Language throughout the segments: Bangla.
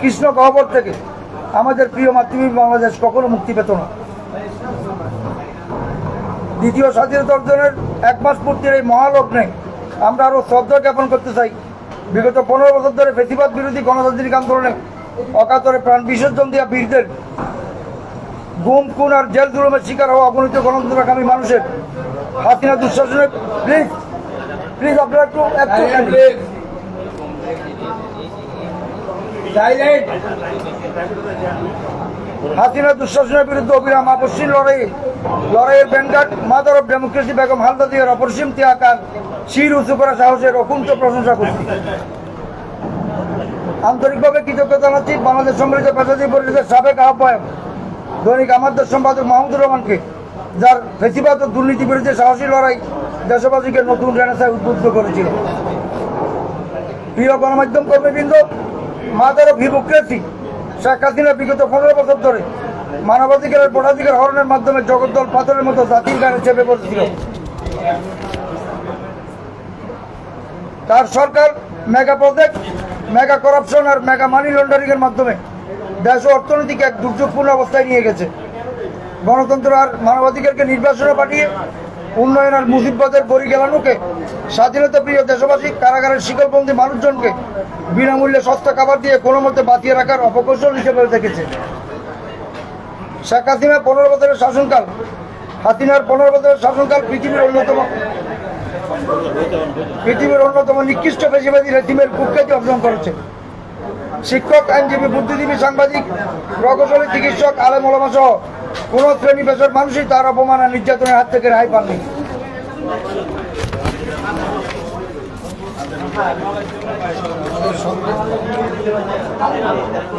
কৃষ্ণ গহ্বর থেকে আমাদের প্রিয় মাতৃভূমি বাংলাদেশ কখনো মুক্তি পেত না। দ্বিতীয় স্বাধীনতা অর্জনের এক মাস পূর্তির এই মহালগ্নে আমরা আরও শ্রদ্ধা জ্ঞাপন করতে চাই। বিগত পনেরো বছর ধরে বেশিরভাগ বিরোধী গণতান্ত্রিক আন্দোলনে অকাতরে প্রাণ বিসর্জন দেওয়া বীরদের গুম, খুন আর জেল জুলুমের শিকার হওয়া অগণিত গণতন্ত্রকামী মানুষের হাসিনা দুঃশাসনের প্লিজ প্লিজ আপনারা একটু একটু হাসিনা দুঃশাসনের বিরুদ্ধে অবিরাম আপসীন লড়াই। লড়াইয়ের ব্যাংকাট mother of democracy Begum Halda দিয়ার অপরিসীম ত্যাগার শির উঁচু করা সাহসের অকুণ্ঠ প্রশংসা করছি। আন্তরিকভাবে কৃতজ্ঞতা জানাচ্ছি বাংলাদেশ সম্মিলিত পেশাজী পরিষদের সাবেক আহ্বায়ক দৈনিক আমাদের সম্পাদক মাহমুদুর রহমানকে, যার ফেসিবাদ ও দুর্নীতি বিরুদ্ধে সাহসী লড়াই দেশবাসীকে নতুন রেনেসায় উদ্বুদ্ধ করেছিল। প্রিয় গণমাধ্যম কর্মীবৃন্দ mother of hypocrisy. Sheikh Hasina বিগত পনেরো বছর ধরে মানবাধিকারের ভোটাধিকার হরণের মাধ্যমে জগদ্দল পাথরের মতো জাতির গানে চেপে পড়েছিল তার সরকার মেগা প্রজেক্ট মেগা করাপশন আর মেগা মানি লন্ডারিং এর মাধ্যমে দেশ ও অর্থনীতিকে এক দুর্যোগপূর্ণ অবস্থায় নিয়ে গেছে। গণতন্ত্র আর মানবাধিকারকে নির্বাচনে পাঠিয়ে উন্নয়ন আর মুজিববাদের বড়ি গেলানোকে স্বাধীনতা প্রিয় দেশবাসী, কারাগারের শিকলবন্দি মানুষজনকে বিনামূল্যে সস্তা খাবার দিয়ে কোনো মতে বাঁচিয়ে রাখার অপকৌশল হিসেবে দেখেছে। শেখ হাসিনা পনেরো বছরের শাসনকাল, হাসিনার পনেরো বছরের শাসনকাল পৃথিবীর অন্যতম পৃথিবীর অন্যতম নিকৃষ্ট বেশিবাদী রেজিমের কুখ্যাতি অর্জন করেছে। শিক্ষক, আইনজীবী, বুদ্ধিজীবী, সাংবাদিক, প্রকৌশলী, চিকিৎসক, আলেম, ওলামা সহ কোনো শ্রেণি পেশার মানুষই তার অপমান আর নির্যাতনের হাত থেকে রেহাই পাননি।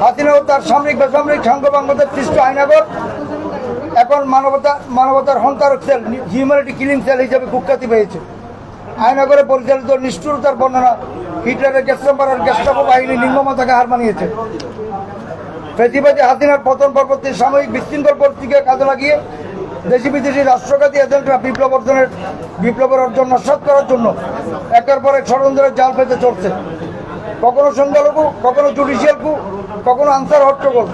হাসিনা তার সামরিক বেসামরিক সাংবাঙ্গদের সৃষ্ট আইনাগর এখন মানবতা মানবতার হন্তারক সেল হিউম্যানিটি কিলিং সেল হিসেবে কুখ্যাতি পেয়েছে। আয়নাগরে পরিচালিত নিষ্ঠুরতার বর্ণনা হিটলারের গেস্টাম্বার আর গেস্টাপো বাহিনী নির্মমতাকে হার মানিয়েছে। প্রতিবাদী হাসিনার পতন পরবর্তী সাময়িক বিশৃঙ্খল পরিস্থিতিকে কাজে লাগিয়ে দেশি বিদেশি রাষ্ট্রঘাতী এজেন্টরা বিপ্লব অর্জনের বিপ্লবের অর্জন নস্বাত করার জন্য একের পর এক ষড়যন্ত্রের জাল পেতে চলছে। কখনো সংখ্যালঘু, কখনো জুডিশিয়াল কু, কখনো আনসার হট্টগোল।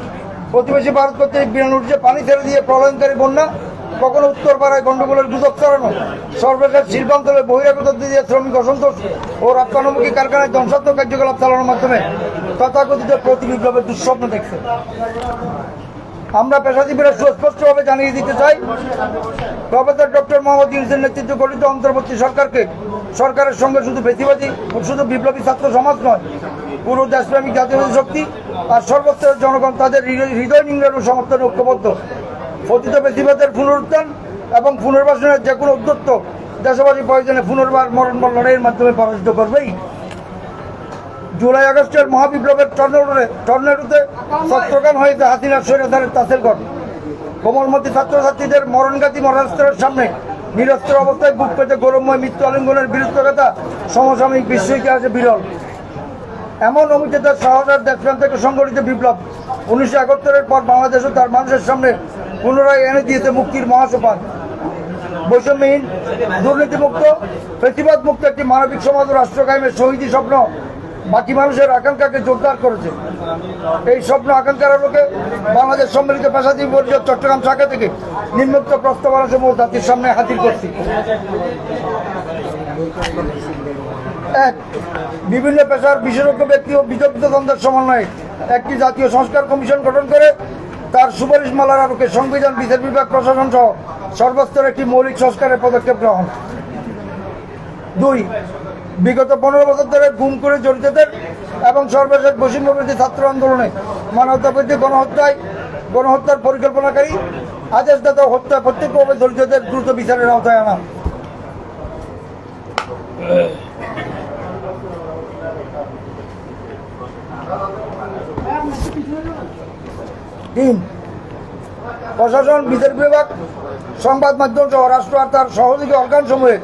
প্রতিবেশী ভারত করতে বিরানুর্জে পানি ছেড়ে দিয়ে প্রলয়নকারী বন্যা, কখনো উত্তর পাড়ায় গণ্ডগোলের গুজব ছড়ানো, সর্বশেষ শিল্পাঞ্চলে বহিরাগত দিয়ে শ্রমিক অসন্তোষ ও রপ্তানুমুখী কারখানায় ধ্বংসাত্মক কার্যকলাপ চালানোর মাধ্যমে তথাকথিত প্রতি বিপ্লবের দুঃস্বপ্ন দেখছে। আমরা পেশাজীবীরা সুস্পষ্টভাবে জানিয়ে দিতে চাই, প্রফেসর ডক্টর মোহাম্মদ ইউনুসের নেতৃত্বে গঠিত অন্তর্বর্তী সরকারকে সরকারের সঙ্গে শুধু বেশিবাদী শুধু বিপ্লবী ছাত্র সমাজ নয়, পুরো দেশপ্রেমিক জাতীয়বাদী শক্তি আর সর্বস্তরের জনগণ তাদের হৃদয়- নিংড়ানো সমর্থনে ঐক্যবদ্ধ। পতিত বেশিবাদের পুনরুত্থান এবং পুনর্বাসনের যে কোনো উদ্যত্ত দেশবাসী প্রয়োজনে পুনর্বার মরণমল লড়াইয়ের মাধ্যমে পরাজিত করবেই। জুলাই আগস্টের মহাবিপ্লবের টর্নেডোতে টর্নেডোতে ছত্রগান হয়েছে হাসিনার স্বৈরাচারের তাসেলগড় কোমলমতি ছাত্রছাত্রীদের মরণঘাতী মরাস্ত্রের সামনে নিরস্ত্র অবস্থায় বুক পেতে গৌরবময় মৃত্যু আলিঙ্গনের বিরুদ্ধতা সমসাময়িক বিশ্ব ইতিহাসে বিরল। এমন অমিতদের সাহসের দেশপ্রাণ থেকে সংগঠিত বিপ্লব। উনিশশো একাত্তরের পর বাংলাদেশও তার মানুষের সামনে পুনরায় এনে দিয়েছে মুক্তির মহাসোপান। বৈষম্যহীন, দুর্নীতিমুক্ত প্রতিবাদ মুক্ত একটি মানবিক সমাজ ও রাষ্ট্র কায়েমের শহীদী স্বপ্ন বাকি মানুষের আকাঙ্ক্ষাকে জোরদার করেছে। এই স্বপ্ন আকাঙ্ক্ষার আলোকে বাংলাদেশ সম্মিলিত পেশাজীবী পরিষদ চট্টগ্রাম শাখা থেকে নিম্নোক্ত প্রস্তাবনা সমূহ জাতির সামনে হাজির করছি। এক, বিভিন্ন পেশার বিশেষজ্ঞ ব্যক্তি ও বিতর্কিত দ্বন্দ্বের সমন্বয়ে একটি জাতীয় সংস্কার কমিশন গঠন করে তার সুপারিশ মালার আলোকে সংবিধান, বিচার বিভাগ, প্রশাসন সহ সর্বস্তরে একটি মৌলিক সংস্কারের পদক্ষেপ গ্রহণ। দুই বিগত পনেরো বছর ধরে গুম করে জড়িতদের এবং সর্বশেষ বৈষম্যবৃদ্ধি ছাত্র আন্দোলনে মানবতাবৃদ্ধি গণহত্যায় গণহত্যার পরিকল্পনাকারী আদেশদাতা হত্যা প্রত্যেকভাবে জড়িতদের দ্রুত বিচারের আওতায় আনা। তিন, প্রশাসন, বিচার বিভাগ, সংবাদ মাধ্যম সহ রাষ্ট্র আর তার সহযোগী অর্গান সমূহে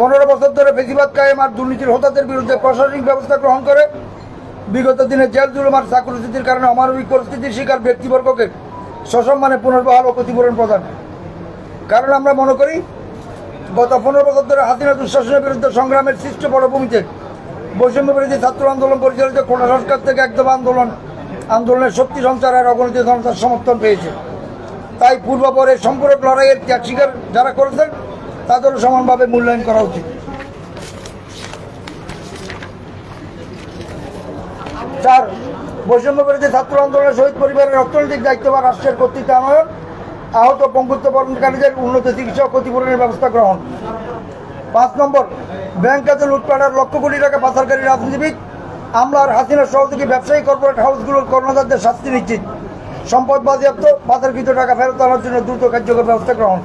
পনেরো বছর ধরে বেশিরভাগ কায়েম আর দুর্নীতির হোতাদের বিরুদ্ধে প্রশাসনিক ব্যবস্থা গ্রহণ করে। বিগত দিনে জেল, জুলুম আর চাকরিস্থিতির কারণে অমানবিক পরিস্থিতির শিকার ব্যক্তিবর্গকে সসম্মানে পুনর্বহাল ও ক্ষতিপূরণ প্রদান। কারণ আমরা মনে করি, গত পনেরো বছর ধরে হাতিনা দুঃশাসনের বিরুদ্ধে সংগ্রামের সৃষ্ট পটভূমিতে বৈষম্য বিরোধী ছাত্র আন্দোলন পরিচালিত কোটা সংস্কার থেকে একদম আন্দোলন, আন্দোলনের শক্তি সঞ্চারের অগণিত জনতার সমর্থন পেয়েছে। তাই পূর্বপরে সম্পূরক লড়াইয়ের ত্যাগ স্বীকার যারা করেছেন তাদেরও সমানভাবে মূল্যায়ন করা উচিত। চার বৈষম্য বিরোধী ছাত্র আন্দোলনের শহীদ পরিবারের অর্থনৈতিক দায়িত্ব বা রাষ্ট্রের কর্তৃত্ব আনয়ন, আহত পঙ্গুত্ব বরণকারীদের উন্নত চিকিৎসা ক্ষতিপূরণের ব্যবস্থা গ্রহণ। পাঁচ নম্বর, ব্যাংক খাতে লুটপাটের লক্ষ কোটি টাকা পাচারকারী রাজনীতিবিদ, আমলার হাসিনার সহযোগী ব্যবসায়ী কর্পোরেট হাউসগুলোর কর্ণধারদের শাস্তি নিশ্চিত। সম্পদ বাজেয়াপ্ত, পাচারকৃত টাকা ফেরত আনার জন্য দ্রুত কার্যকর ব্যবস্থা গ্রহণ।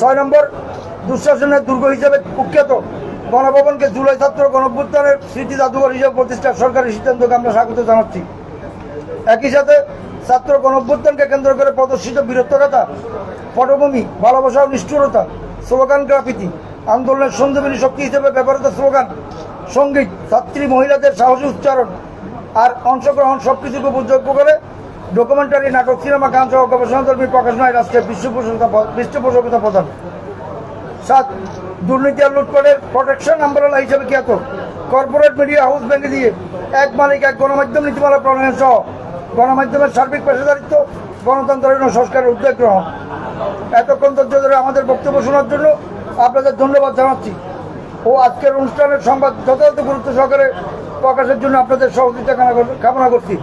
ছয় নম্বর, দুঃশাসনের দুর্গ হিসেবে কুখ্যাত গণভবনকে জুলাই ছাত্র গণভ্যুত্থানের স্মৃতি জাদুঘর হিসেবে প্রতিষ্ঠার সরকারি সিদ্ধান্তকে আমরা স্বাগত জানাচ্ছি। একই সাথে ছাত্র গণভ্যুত্থানকে কেন্দ্র করে প্রদর্শিত বীরত্বকতা পটভূমি, ভালোবাসা ও নিষ্ঠুরতা, স্লোগান গ্রাফিতি, আন্দোলনের সঞ্জীবনী শক্তি হিসেবে ব্যবহৃত স্লোগান, সংগীত, ছাত্রী, মহিলাদের সাহসী উচ্চারণ, আর অংশগ্রহণ সব কিছুকে উপযোগ্য করে ডকুমেন্টারি, নাটক, সিনেমা, গান সহ গবেষণাধর্মী প্রকাশনায় রাষ্ট্রের পৃষ্ঠপোষকতা পৃষ্ঠপোষকতা প্রদান। সাত, দুর্নীতি আর লুটপাটের প্রোটেকশন আমব্রেলা হিসেবে খ্যাত। কর্পোরেট মিডিয়া হাউস ভেঙে দিয়ে এক মালিক, এক গণমাধ্যম নীতিমালা প্রণয়ন সহ গণমাধ্যমের সার্বিক পেশাদারিত্ব, গণতন্ত্রের সংস্কারের উদ্যোগ গ্রহণ। এতক্ষণ ধৈর্য ধরে আমাদের বক্তব্য শোনার জন্য আপনাদের ধন্যবাদ জানাচ্ছি। ও আজকের অনুষ্ঠানের সংবাদ যথাযথ গুরুত্ব সহকারে প্রকাশের জন্য আপনাদের সহযোগিতা কামনা করছি।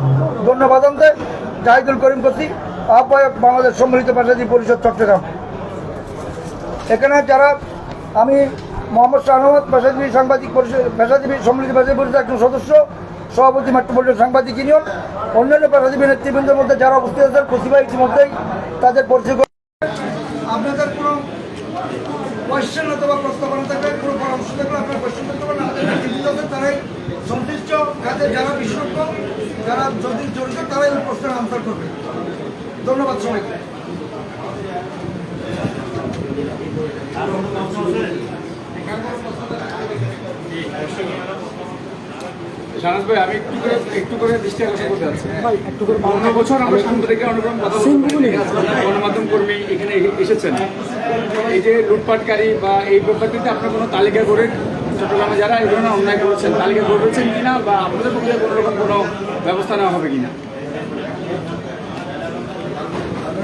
ধন্যবাদ আনতে জাহিদুল করিম করছি আহ্বায়ক বাংলাদেশ সম্মিলিত পেশাজীবী পরিষদ চট্টগ্রাম। এখানে যারা আমি মোহাম্মদ শাহনওয়াজ পেশাজীবী সাংবাদিক পরিষদ পেশাজীবী সম্মিলিত পেশাজীবী পরিষদের একজন সদস্য, সভাপতি মেট্রোপলিটন সাংবাদিক ইউনিয়ন, অন্যান্য পেশাজীবী নেতৃবৃন্দের মধ্যে যারা উপস্থিত আছেন, প্রতিভা ইতিমধ্যেই তাদের পরিচয় করে- আপনাদের কোনো কোয়েশ্চেন অথবা প্রস্তাবনা থাকলে কোনো পরামর্শ থাকলে আপনার কোয়েশ্চেন করতে পারেন আমাদের নেতৃত্ব আছেন তারাই সংশ্লিষ্ট কাজে যারা বিশেষজ্ঞ যারা যদি জড়িত তারাই ওই প্রশ্নের আনসার করবে ধন্যবাদ সবাইকে শাহনাজ ভাই আমি একটু করে একটু করে দৃষ্টি আকর্ষণ করতে চাচ্ছি অন্য বছর আমরা সাংবাদিকরা গণমাধ্যম কর্মী এখানে এসেছেন। এই যে লুটপাটকারী বা এই ব্যাপারটিতে আপনার কোনো তালিকা করে চট্টগ্রামে যারা এই ধরনের অন্যায় করেছেন তালিকা করেছেন কিনা বা আপনাদের পক্ষে কোনো রকম কোনো ব্যবস্থা নেওয়া হবে কিনা ভাই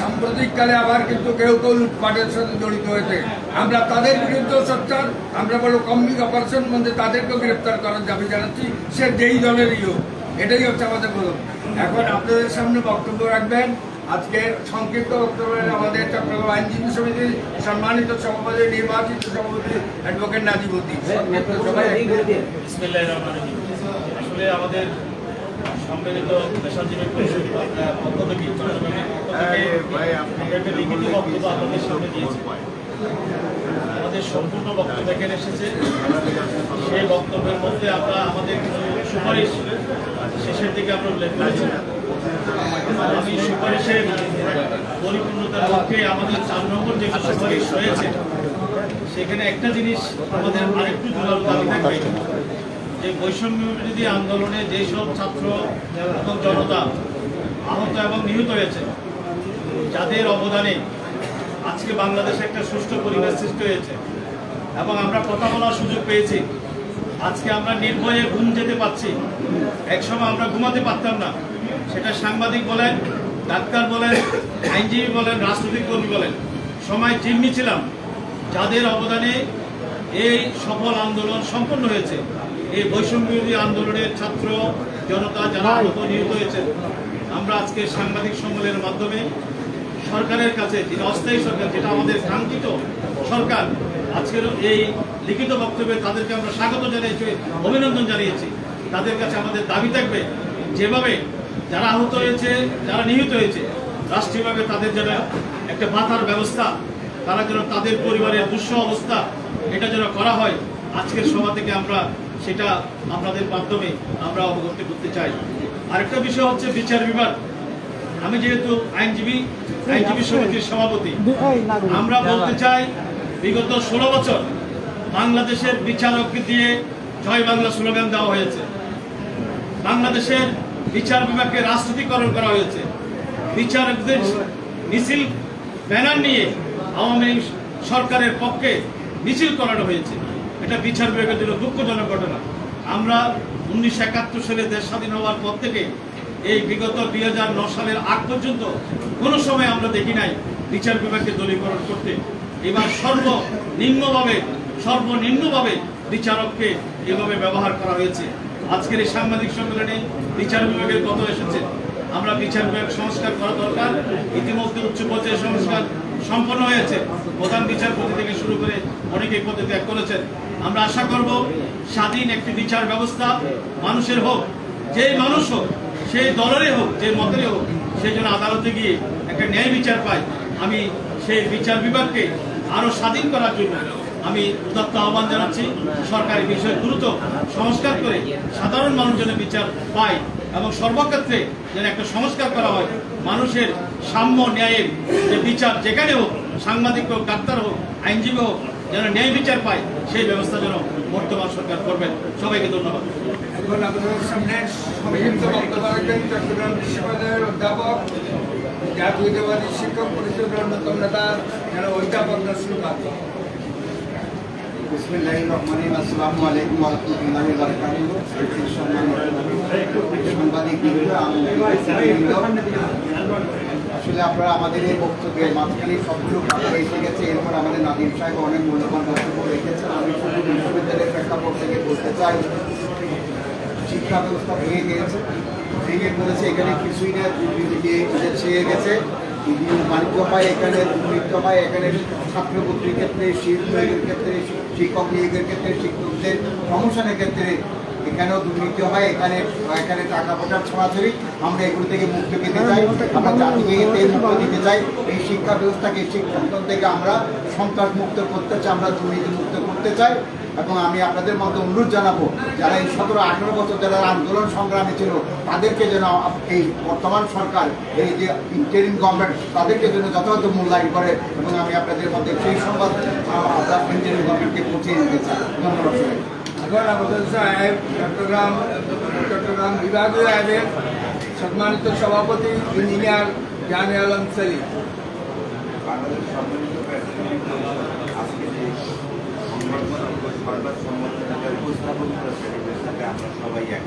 সাম্প্রতিককালে আবার কিন্তু কেউ কেউ লুটপাটের সাথে জড়িত হয়েছে। আমরা তাদের বিরুদ্ধে সোচ্চার আমরা বলো কমিক অপারেশন মধ্যে তাদেরকেও গ্রেপ্তার করার দাবি জানাচ্ছি সে যেই দলেরই হোক। এটাই হচ্ছে আমাদের বলুন এখন আপনাদের সামনে বক্তব্য রাখবেন। আজকে সংক্ষিপ্ত বক্তব্য আমাদের চট্টগ্রাম আইনজীবী সমিতির সম্মানিত সভাপতি নির্বাচিত সভাপতি অ্যাডভোকেট নাজিবুদ্দিন সবাই। আসলে আমাদের সম্মিলিত পেশাজীবী পরিষদ পক্ষ থেকে একটা লিখিত বক্তব্য আপনাদের সামনে দিয়েছি। আমাদের সম্পূর্ণ বক্তব্য এখানে এসেছে। সেই বক্তব্যের মধ্যে আমরা আমাদের সুপারিশ শেষের দিকে আমরা উল্লেখ করেছি আমি সুপারিশের পরিপূর্ণতার লক্ষ্যে আমাদের চার নম্বর যে সুপারিশ রয়েছে সেখানে একটা জিনিস আমাদের আরেকটু জোরালো দাবি থাকবে। যে বৈষম্য বিরোধী আন্দোলনে যেসব ছাত্র এবং জনতা আহত এবং নিহত হয়েছে, যাদের অবদানে আজকে বাংলাদেশে একটা সুষ্ঠু পরিবেশ সৃষ্টি হয়েছে, এবং আমরা কথা বলার সুযোগ পেয়েছি, আজকে আমরা নির্ভয়ে ঘুম যেতে পারছি, একসময় আমরা ঘুমাতে পারতাম না। সেটা সাংবাদিক বলেন, ডাক্তার বলেন, আইনজীবী বলেন, রাজনৈতিক কর্মী বলেন, সময় জিম্মি ছিলাম। যাদের অবদানে এই সফল আন্দোলন সম্পন্ন হয়েছে এই বৈষম্য বিরোধী আন্দোলনের ছাত্র জনতা যারা নিহত হয়েছে আমরা আজকে সাংবাদিক সম্মেলনের মাধ্যমে সরকারের কাছে যেটা অস্থায়ী সরকার যেটা আমাদের কাঙ্ক্ষিত সরকার আজকের এই লিখিত বক্তব্যে তাদেরকে আমরা স্বাগত জানিয়েছি অভিনন্দন জানিয়েছি। তাদের কাছে আমাদের দাবি থাকবে যেভাবে যারা আহত হয়েছে যারা নিহত হয়েছে রাষ্ট্রীয়ভাবে তাদের যেন একটা ভাতার ব্যবস্থা তারা যেন তাদের পরিবারের দুঃস অবস্থা এটা যেন করা হয় আজকের সভা থেকে আমরা সেটা আপনাদের মাধ্যমে আমরা অবগত করতে চাই। আরেকটা বিষয় হচ্ছে বিচার বিভাগ। আমি যেহেতু আইনজীবী আইনজীবী সমিতির সভাপতি, আমরা বলতে চাই, বিগত ষোলো বছর বাংলাদেশের বিচারককে দিয়ে জয় বাংলা স্লোগান দেওয়া হয়েছে। বাংলাদেশের বিচার বিভাগকে রাজনীতিকরণ করা হয়েছে। বিচারকদের মিছিল, ব্যানার নিয়ে আওয়ামী সরকারের পক্ষে মিছিল করানো হয়েছে। এটা বিচার বিভাগের জন্য দুঃখজনক ঘটনা। আমরা উনিশশো একাত্তর সালে দেশ স্বাধীন হওয়ার পর থেকে এই বিগত দুই সালের আগ পর্যন্ত কোনো সময় আমরা দেখি নাই বিচার বিভাগকে দলীয়করণ করতে। এবার সর্বনিম্নভাবে সর্বনিম্নভাবে বিচারককে এভাবে ব্যবহার করা হয়েছে। আজকের এই সাংবাদিক সম্মেলনে বিচার বিভাগের কত এসেছে। আমরা বিচার বিভাগ সংস্কার করা দরকার, ইতিমধ্যে উচ্চ পর্যায়ে সংস্কার সম্পন্ন হয়েছে। প্রধান বিচারপতি থেকে শুরু করে অনেকেই পদে ত্যাগ করেছেন। আমরা আশা করব স্বাধীন একটি বিচার ব্যবস্থা মানুষের হোক যে মানুষ হোক, সেই দলেরই হোক, যে মতেরই হোক, সেই জন্য আদালতে গিয়ে একটা ন্যায় বিচার পায়। আমি সেই বিচার বিভাগকে আরও স্বাধীন করার জন্য আমি উদাত্ত আহ্বান জানাচ্ছি। সরকারি বিষয় দ্রুত সংস্কার করে সাধারণ মানুষ যেন বিচার পায় এবং সর্বক্ষেত্রে যেন একটা সংস্কার করা হয়। মানুষের সাম্য ন্যায়ের যে বিচার যেখানে হোক, সাংবাদিক হোক, ডাক্তার হোক, আইনজীবী হোক যেন ন্যায় বিচার পায় সেই ব্যবস্থা যেন বর্তমান সরকার করবেন। সবাইকে ধন্যবাদ। এখন আপনাদের সামনে। সংক্ষিপ্ত বক্তব্য রাখবেন চট্টগ্রাম বিশ্ববিদ্যালয়ের অধ্যাপক জাতীয়তাবাদী শিক্ষক পরিষদের অন্যতম নেতা যারা অধ্যাপক নসরুল বিসমিল্লাহির রহমানির আসসালামু আলাইকুম ওয়া রাহমাতুল্লাহি ওয়া বারাকাতুহু। সম্মানিত সাংবাদিক বৃন্দ, আসলে আপনারা আমাদের এই বক্তব্যের মাঝখানে সবগুলো কথা এসে গেছে। এরপর আমাদের নাদিম সাহেব অনেক মূল্যবান বক্তব্য রেখেছেন। আমি শুধু বিশ্ববিদ্যালয়ের প্রেক্ষাপট থেকে বলতে চাই, শিক্ষা ব্যবস্থা ভেঙে গিয়েছে। ভেঙে পড়েছে, এখানে কিছুই না, দুর্নীতি দিয়ে যে ছেয়ে গেছে। বাণিজ্য পায়, এখানে দুর্নীতি পায়, এখানে ছাত্রবৃত্তির ক্ষেত্রে শিল্পের ক্ষেত্রে, শিক্ষক নিয়োগের ক্ষেত্রে, শিক্ষকদের প্রমোশনের ক্ষেত্রে এখানেও দুর্নীতি হয়, এখানে এখানে টাকা পয়সার ছড়াছড়ি, আমরা এগুলো থেকে মুক্ত পেতে চাই, আমরা জাতিকে মুক্ত দিতে চাই। এই শিক্ষা ব্যবস্থাকে শিক্ষণ থেকে আমরা সন্ত্রাস মুক্ত করতে চাই, আমরা দুর্নীতি মুক্ত করতে চাই। এবং আমি আপনাদের মধ্যে অনুরোধ জানাব, যারা এই সতেরো, আঠেরো বছর যারা আন্দোলন সংগ্রামে ছিল, তাদেরকে যেন এই বর্তমান সরকার, এই যে ইন্টারিম গভর্নমেন্ট তাদেরকে যেন যথাযথ মূল্যায়ন করে। এবং আমি আপনাদের মধ্যে সেই সংবাদ ইন্টারিম গভর্নমেন্টকে পৌঁছে দিতে চাই। ধন্যবাদ সবাইকে। এখন সাহেব চট্টগ্রাম চট্টগ্রাম বিভাগীয় আইনের সম্মানিত সভাপতি ইঞ্জিনিয়ার জানে আলম সেলিম। উপস্থাপন করেছেন এদের সাথে আমরা সবাই এক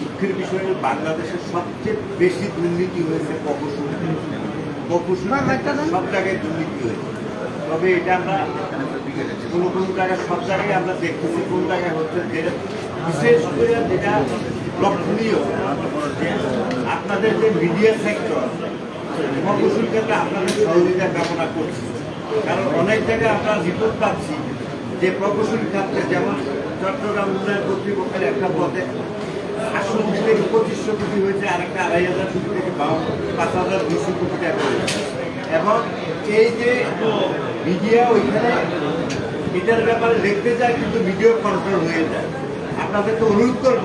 দুঃখের বিষয়ে বাংলাদেশের সবচেয়ে বেশি দুর্নীতি হয়েছে প্রকৌশল প্রকৌশল সব জায়গায় দুর্নীতি হয়েছে। তবে এটা আমরা কোনো কোনো জায়গায়, সব জায়গায় আমরা দেখতেছি কোন জায়গায় হচ্ছে যেটা বিশেষ করে যেটা লক্ষণীয় আপনাদের যে মিডিয়া সেক্টর প্রকৌশল ক্ষেত্রে আপনাদের সহযোগিতা কামনা করছি। কারণ অনেক জায়গায় আমরা রিপোর্ট পাচ্ছি যে প্রকৌশল ক্ষেত্রে যেমন চট্টগ্রাম উন্নয়ন কর্তৃপক্ষের একটা পদে আটশো থেকে পঁচিশশো কোটি হয়েছে আরেকটা আড়াই হাজার কোটি থেকে পাঁচ হাজার দুশো কোটি টাকা হয়েছে। এবং এই যে মিডিয়া ওইখানে এটার ব্যাপারে দেখতে যায়, কিন্তু ভিডিও কন্ট্রোল হয়ে যায়। আপনাদের তো অনুরোধ করব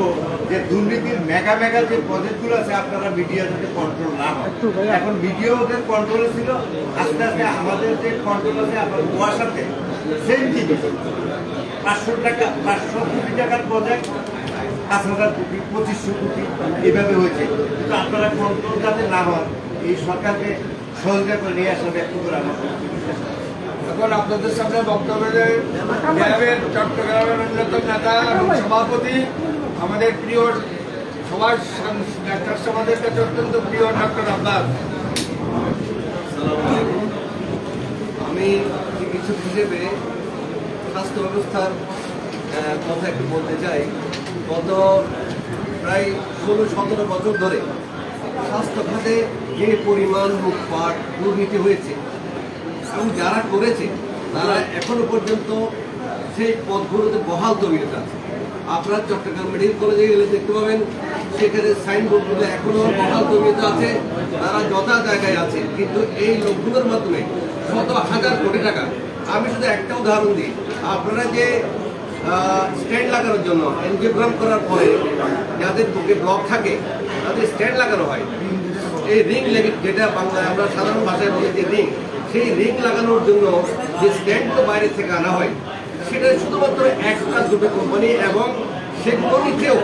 যে দুর্নীতির মেগা মেগা যে প্রজেক্টগুলো আছে, আপনারা মিডিয়া যাতে কন্ট্রোল না হয় এখন মিডিয়া ওদের কন্ট্রোলে ছিল, আস্তে আস্তে আমাদের যে কন্ট্রোল আছে আপনার কুয়াশাতে সেম জিনিস পাঁচশো টাকা, পাঁচশো কোটি টাকার প্রজেক্ট পাঁচ হাজার কোটি, পঁচিশশো কোটি, এভাবে হয়েছে। কিন্তু আপনারা কন্ট্রোল যাতে না হন, এই সরকারকে সহযোগিতা করে নিয়ে আসা ব্যক্ত করে। এখন আপনাদের সামনে বক্তব্য দেবেন চট্টগ্রামের অন্যতম নেতা এবং সভাপতি আমাদের প্রিয় সবার ডাক্তার সমাজের কাছে অত্যন্ত প্রিয় ডক্টর আব্বাস। আমি চিকিৎসক হিসেবে স্বাস্থ্য ব্যবস্থার কথা একটু বলতে চাই। গত প্রায় ষোলো সতেরো বছর ধরে স্বাস্থ্য খাতে যে পরিমাণ লুটপাট দুর্নীতি হয়েছে এবং যারা করেছে, তারা এখনও পর্যন্ত সেই পদগুলোতে বহাল তবিয়ত আছে। আপনার চট্টগ্রাম মেডিকেল কলেজে গেলে দেখতে পাবেন, সেখানে সাইনবোর্ডগুলো এখনও বহাল তবিয়ত আছে, তারা যথা জায়গায় আছে, কিন্তু এই লোকগুলোর মাধ্যমে শত হাজার কোটি টাকা। আমি শুধু একটা উদাহরণ দিই, আপনারা যে স্ট্যান্ড লাগানোর জন্য এনজিওগ্রাম করার পরে যাদের বুকে ব্লক থাকে, তাদের স্ট্যান্ড লাগানো হয়। এই রিং লেগে যেটা বাংলায় আমরা সাধারণ ভাষায় বলি যে রিং সেই রিং লাগানোর জন্য যে স্ট্যান্ডগুলো বাইরে থেকে আনা হয়, সেটা শুধুমাত্র একটা দুটো কোম্পানি এবং সেগুলো নিতেও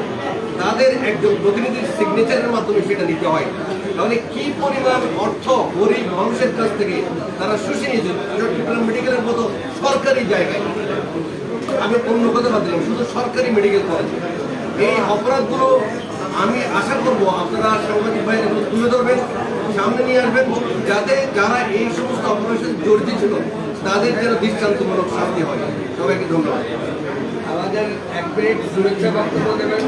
তাদের একজন প্রতিনিধির সিগনেচারের মাধ্যমে সেটা নিতে হয়। তাহলে কি পরিমাণ অর্থ গরিব মানুষের কাছ থেকে তারা শুষে নিয়েছে? চট্টগ্রাম মেডিকেলের মতো সরকারি জায়গায়। আমি অন্য কথা বাদ দিলাম শুধু সরকারি মেডিকেল কলেজ এই অপরাধগুলো আমি আশা করব আপনারা সাংবাদিক ভাই তুলে ধরবেন, সামনে নিয়ে আসবেন, যাতে যারা এই সমস্ত সাথে জড়িত ছিল, তাদের যেন দৃষ্টান্তমূলক শাস্তি হয়। সবাইকে ধন্যবাদ। আমাদের এক মিনিট শুভেচ্ছা বক্তব্য দেবেন।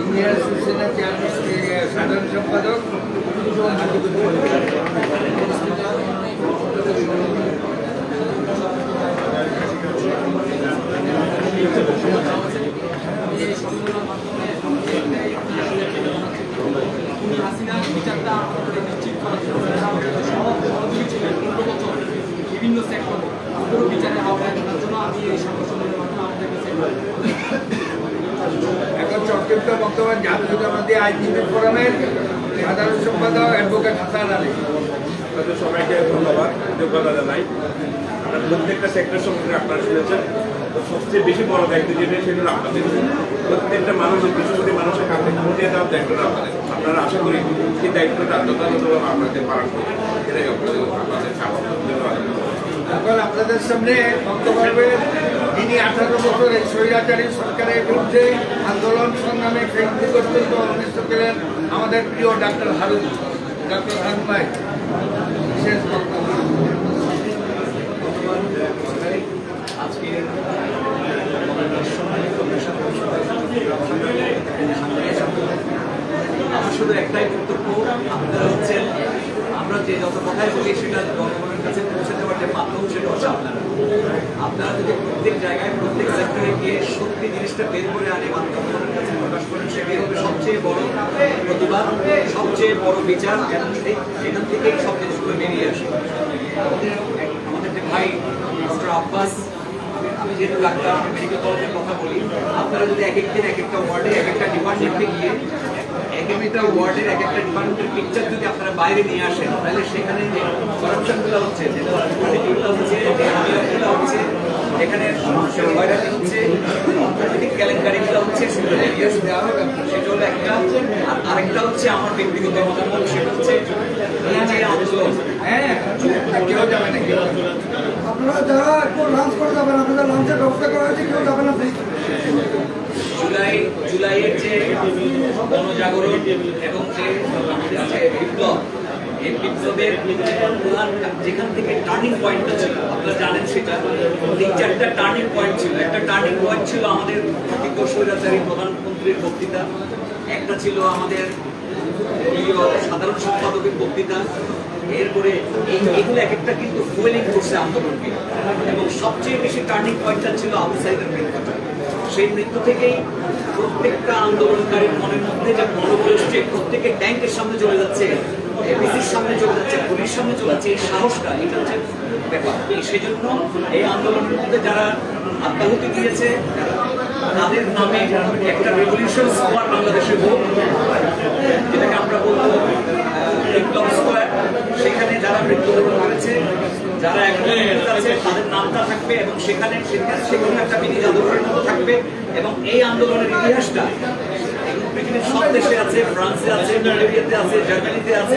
ইঞ্জিনিয়ার অ্যাসোসিয়েশনের চেয়ারম্যান সাধারণ সম্পাদক হাসিনার বিচারটা আমাদের নিশ্চিত করার জন্য আমাদের সহযোগী ছিলেন পনেরো বছর বিভিন্ন সেক্টরে পুরো বিচারের আওতায় আনার জন্য আমি এই সংগঠনের মাধ্যমে আমাদের কাছে এখন সংক্ষিপ্ত বক্তব্য জাতীয়তাবাদী আইনজীবী ফোরামের সাধারণ সম্পাদক অ্যাডভোকেট হাসান আলী। সবাইকে ধন্যবাদ কৃতজ্ঞতা জানাই। আপনার প্রত্যেকটা সেক্টর সম্পর্কে আপনারা শুনেছেন। তো সবচেয়ে বেশি বড় দায়িত্ব যেটা, সেটা আপনাদের প্রত্যেকটা মানুষের কিছু কোটি মানুষের কাছে পৌঁছে দেওয়ার দায়িত্বটা আপনারা আশা করি সেই দায়িত্বটা যথাযথভাবে আপনাদের পালন করবেন। এটাই আপনাদের আপনাদের আপনাদের সামনে বক্তব্য যিনি আঠারো বছর স্বৈরাচারী সরকারের বিরুদ্ধে আন্দোলন সংগ্রামে কেন্দ্রীয় কর্তৃত্ব অনুষ্ঠিত করেন আমাদের প্রিয় ডাক্তার হারুন ডাক্তার হারুন ভাই, বিশেষ বক্তব্য আজকে আমার শুধু একটাই বক্তব্য আপনারা হচ্ছেন আমরা যে যত কথাই বলি সেটা জনগণের কাছে পৌঁছে দেওয়ার যে মাধ্যম সেটা হচ্ছে আপনারা আপনারা প্রত্যেক জায়গায়, প্রত্যেক সেক্টরে গিয়ে সত্যি জিনিসটা বের করে আনে জনগণের কাছে প্রকাশ করেন, সেটাই হবে সবচেয়ে বড় প্রতিবাদ, সবচেয়ে বড় বিচার এবং সেখান থেকেই সব জিনিসগুলো বেরিয়ে আসে। আমাদের যে ভাই ডক্টর আব্বাস যেহেতু ডাক্তার মেডিকেল কলেজের কথা বলি, আপনারা যদি এক একদিন এক একটা ওয়ার্ডে এক একটা ডিপার্টমেন্টে গিয়ে এক একটা ওয়ার্ডের এক একটা ডিপার্টমেন্টের পিকচার যদি আপনারা বাইরে নিয়ে আসেন, তাহলে সেখানে যে করাপশনগুলো হচ্ছে দুর্নীতিগুলো হচ্ছে, যে হচ্ছে মানুষের হয়রানি হচ্ছে, অর্থনৈতিক কেলেঙ্কারিগুলো হচ্ছে, সেগুলো বেরিয়ে আসবে সেটা হলো একটা, আর আরেকটা হচ্ছে আমার ব্যক্তিগত মতামত সেটা হচ্ছে এই যে হ্যাঁ কেউ যাবে না কেউ যাবে না। আপনারা যারা একটু লাঞ্চ করে যাবেন আপনাদের লাঞ্চের ব্যবস্থা করা হয়েছে কেউ যাবেন না প্লিজ জুলাই জুলাইয়ের যে গণজাগরণ এবং যে আমাদের যে বিপ্লব এই বিপ্লবের প্রধান যেখান থেকে টার্নিং পয়েন্টটা ছিল আপনারা জানেন সেটা তিন চারটা টার্নিং পয়েন্ট ছিল। একটা টার্নিং পয়েন্ট ছিল আমাদের স্বৈরাচারী প্রধানমন্ত্রীর বক্তৃতা। একটা ছিল আমাদের সাধারণ সম্পাদকের বক্তৃতা। এরপরে এগুলো এক একটা কিন্তু ফুয়েলিং করছে আন্দোলনকে এবং সবচেয়ে বেশি টার্নিং পয়েন্টটা ছিল আবু সাইদের মৃত্যুটা। সেই মৃত্যু থেকেই প্রত্যেকটা আন্দোলনকারীর মনের মধ্যে যে মনোবল এসছে প্রত্যেকে ট্যাঙ্কের সামনে চলে যাচ্ছে এপিসির সামনে চলে যাচ্ছে পুলিশ সামনে চলে যাচ্ছে, এই সাহসটা, এটা হচ্ছে ব্যাপার। সেজন্য এই আন্দোলনের মধ্যে যারা আত্মাহুতি দিয়েছে, তাদের নামে একটা রেভলিউশন স্কোয়ার বাংলাদেশে হোক, যেটাকে আমরা বলব বিপ্লব স্কোয়ার সেখানে যারা মৃত্যুবরণ করেছে, যারা এখন আছে তাদের নামটা থাকবে এবং সেখানে সেখানে একটা মিনি জাদুঘরের মতো থাকবে। এবং এই আন্দোলনের ইতিহাসটা পৃথিবীর সব দেশে আছে, ফ্রান্সে আছে বুলগেরিয়াতে আছে, জার্মানিতে আছে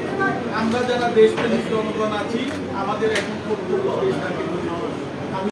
আমরা যারা দেশপ্রেমিক জনগণ আছি আমাদের এখন কর্তব্য দেশটাকে